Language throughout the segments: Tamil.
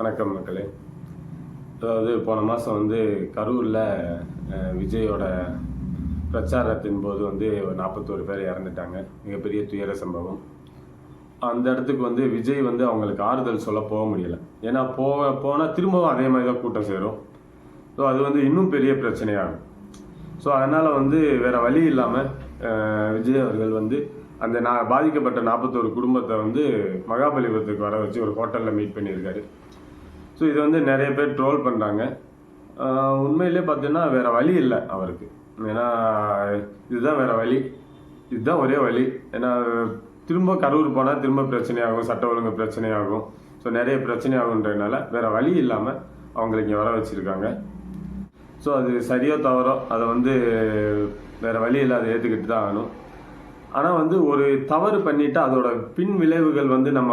வணக்கம் மக்களே. அதாவது போன மாதம் வந்து கரூரில் விஜயோட பிரச்சாரத்தின் போது வந்து ஒரு நாற்பத்தோரு பேர் இறந்துட்டாங்க. மிகப்பெரிய துயர சம்பவம். அந்த இடத்துக்கு வந்து விஜய் வந்து அவங்களுக்கு ஆறுதல் சொல்ல போக முடியல. ஏன்னா போக போனால் திரும்பவும் அதே மாதிரி தான் கூட்டம் சேரும். ஸோ அது வந்து இன்னும் பெரிய பிரச்சனையாகும். ஸோ அதனால் வந்து வேறு வழி இல்லாமல் விஜய் அவர்கள் வந்து அந்த நான் பாதிக்கப்பட்ட நாற்பத்தோரு குடும்பத்தை வந்து மகாபலிபுரத்துக்கு வர வச்சு ஒரு ஹோட்டலில் மீட் பண்ணியிருக்காரு. ஸோ இது வந்து நிறைய பேர் ட்ரோல் பண்ணுறாங்க உண்மையிலே பார்த்தீங்கன்னா வேறு வழி இல்லை அவருக்கு. ஏன்னா இதுதான் வேறு வழி. இதுதான் ஒரே வழி. ஏன்னா திரும்ப கரூர் போனால் திரும்ப பிரச்சனையாகும் சட்ட ஒழுங்கு பிரச்சனையாகும். ஸோ நிறைய பிரச்சனையாகுன்றதுனால வேறு வழி இல்லாமல் அவங்களை இங்கே வர வச்சுருக்காங்க. ஸோ அது சரியோ தவறோ அதை வந்து வேறு வழி இல்லாத ஏற்றுக்கிட்டு தான் ஆகணும். ஆனால் வந்து ஒரு தவறு பண்ணிட்டு அதோட பின் விளைவுகள் வந்து நம்ம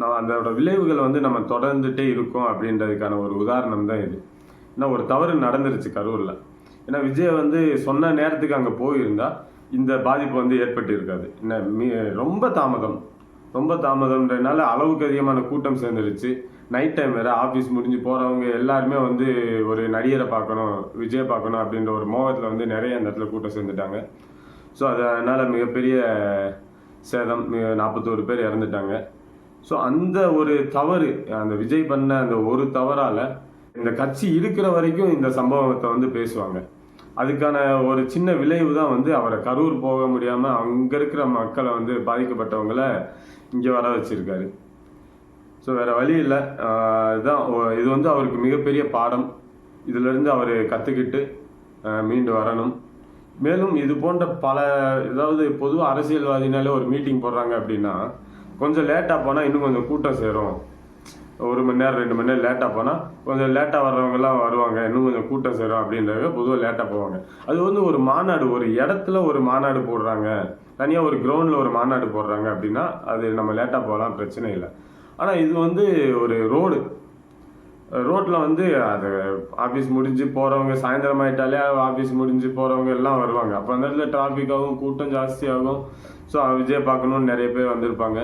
நம்ம அதோட விளைவுகள் வந்து நம்ம தொடர்ந்துட்டே இருக்கோம் அப்படின்றதுக்கான ஒரு உதாரணம் தான் இது. ஏன்னா ஒரு தவறு நடந்துருச்சு கரூரில். ஏன்னா விஜய் வந்து சொன்ன நேரத்துக்கு அங்கே போயிருந்தா இந்த பாதிப்பு வந்து ஏற்பட்டு இருக்காது என்ன ரொம்ப தாமதம். ரொம்ப தாமதம்ன்றதுனால அளவுக்கு அதிகமான கூட்டம் சேர்ந்துருச்சு. நைட் டைம் வேறு ஆஃபீஸ் முடிஞ்சு போகிறவங்க எல்லாருமே வந்து ஒரு நடிகரை பார்க்கணும் விஜய் பார்க்கணும் அப்படின்ற ஒரு மோகத்தில் வந்து நிறைய அந்த இடத்துல கூட்டம் சேர்ந்துட்டாங்க. ஸோ அதனால் மிகப்பெரிய சேதம் நாற்பத்தோரு பேர் இறந்துட்டாங்க. ஸோ அந்த ஒரு தவறு அந்த விஜய் பண்ண அந்த ஒரு தவறால் இந்த கட்சி இருக்கிற வரைக்கும் இந்த சம்பவத்தை வந்து பேசுவாங்க. அதுக்கான ஒரு சின்ன விளைவு தான் வந்து அவரை கரூர் போக முடியாமல் அங்கே இருக்கிற மக்களை வந்து பாதிக்கப்பட்டவங்கள இங்கே வர வச்சுருக்காரு. ஸோ வேறு வழி இல்லை. இதுதான் இது வந்து அவருக்கு மிகப்பெரிய பாடம். இதிலிருந்து அவர் கற்றுக்கிட்டு மீண்டு வரணும். மேலும் இது போன்ற பல ஏதாவது பொதுவாக அரசியல்வாதினாலே ஒரு மீட்டிங் போடுறாங்க அப்படின்னா கொஞ்சம் லேட்டாக போனால் இன்னும் கொஞ்சம் கூட்டம் சேரும். ஒரு மணி நேரம் ரெண்டு மணி நேரம் லேட்டாக போனால் கொஞ்சம் லேட்டாக வர்றவங்கலாம் வருவாங்க இன்னும் கொஞ்சம் கூட்டம் சேரும் அப்படின்றத பொதுவாக லேட்டாக போவாங்க. அது வந்து ஒரு மாநாடு ஒரு இடத்துல ஒரு மாநாடு போடுறாங்க. தனியாக ஒரு கிரவுண்டில் ஒரு மாநாடு போடுறாங்க அப்படின்னா அது நம்ம லேட்டாக போகலாம் பிரச்சனை இல்லை. ஆனால் இது வந்து ஒரு ரோடு ரோட்டில் வந்து அது ஆஃபீஸ் முடிஞ்சு போகிறவங்க சாயந்தரம் ஆயிட்டாலே ஆஃபீஸ் முடிஞ்சு போகிறவங்க எல்லாம் வருவாங்க. அப்போ அந்த இடத்துல டிராஃபிக் ஆகும் கூட்டம் ஜாஸ்தியாகும் ஸோ விஜய் பார்க்கணுன்னு நிறைய பேர் வந்திருப்பாங்க.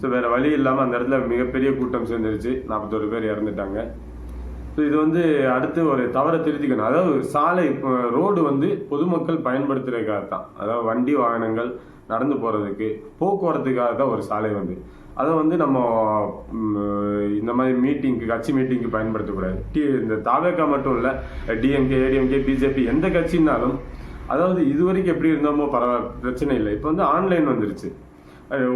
ஸோ வேறு வழி இல்லாமல் அந்த இடத்துல மிகப்பெரிய கூட்டம் சேர்ந்துருச்சு. நாற்பத்தோரு பேர் இறந்துட்டாங்க. ஸோ இது வந்து அடுத்து ஒரு தவறை திருத்திக்கணும். அதாவது சாலை இப்போ ரோடு வந்து பொதுமக்கள் பயன்படுத்துறதுக்காக தான். அதாவது வண்டி வாகனங்கள் நடந்து போகிறதுக்கு போக்குவரத்துக்காக தான் ஒரு சாலை வந்து. அதை வந்து நம்ம மாதிரி மீட்டிங்க்கு கட்சி மீட்டிங்க்கு பயன்படுத்தக்கூடாது. டி இந்த தாவேக்கா மட்டும் இல்லை டிஎம்கே ஏடிஎம்கே பிஜேபி எந்த கட்சினாலும் அதாவது இது வரைக்கும் எப்படி இருந்தோமோ பரவாயில்ல பிரச்சனை இல்லை. இப்போ வந்து ஆன்லைன் வந்துருச்சு.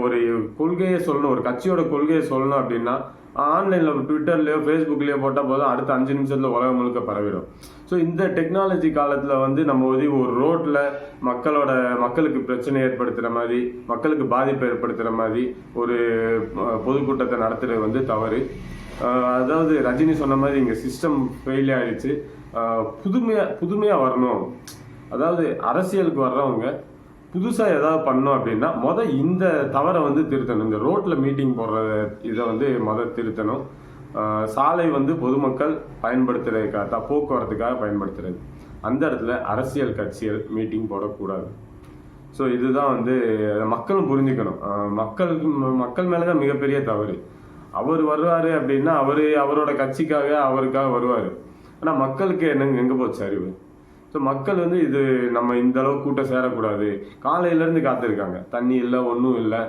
ஒரு கொள்கையை சொல்லணும் ஒரு கட்சியோட கொள்கையை சொல்லணும் அப்படின்னா ஆன்லைனில் ட்விட்டர்லையோ ஃபேஸ்புக்லேயோ போட்டால் போதும் அடுத்த அஞ்சு நிமிஷத்தில் உலகம் முழுக்க பரவிடும். ஸோ இந்த டெக்னாலஜி காலத்தில் வந்து நம்ம வந்து ஒரு ரோட்டில் மக்களோட மக்களுக்கு பிரச்சனை ஏற்படுத்துகிற மாதிரி மக்களுக்கு பாதிப்பை ஏற்படுத்துகிற மாதிரி ஒரு பொதுக்கூட்டத்தை நடத்துகிறது வந்து தவறு. அதாவது ரஜினி சொன்ன மாதிரி இங்கே சிஸ்டம் ஃபெயில் ஆகிடுச்சு புதுமையாக புதுமையாக வரணும். அதாவது அரசியலுக்கு வர்றவங்க புதுசாக ஏதாவது பண்ணோம் அப்படின்னா மொதல் இந்த தவறை வந்து திருத்தணும். இந்த ரோட்டில் மீட்டிங் போடுற இதை வந்து மொதல் திருத்தணும். சாலை வந்து பொதுமக்கள் பயன்படுத்துறதுக்காக தான் போக்குவரத்துக்காக பயன்படுத்துறது. அந்த இடத்துல அரசியல் கட்சிகள் மீட்டிங் போடக்கூடாது. ஸோ இதுதான் வந்து மக்களும் புரிஞ்சுக்கணும். மக்கள் மக்கள் மேலே தான் மிகப்பெரிய தவறு. அவர் வருவார் அப்படின்னா அவர் அவரோட கட்சிக்காக அவருக்காக வருவார். ஆனால் மக்களுக்கு என்னங்க எங்கே போச்சு அறிவு? ஸோ மக்கள் வந்து இது நம்ம இந்த அளவுக்கு கூட்டம் சேரக்கூடாது. காலையிலேருந்து காத்திருக்காங்க. தண்ணி இல்லை ஒன்றும் இல்லை.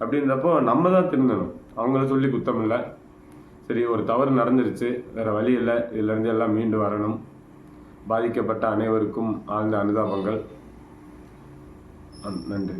அப்படின்றப்போ நம்ம தான் திருந்தணும். அவங்கள சொல்லி குத்தம் இல்லை. சரி ஒரு தவறு நடந்துருச்சு. வேற வழி இல்லை. இதுலேருந்து எல்லாம் மீண்டு வரணும். பாதிக்கப்பட்ட அனைவருக்கும் ஆழ்ந்த அனுதாபங்கள். நன்றி.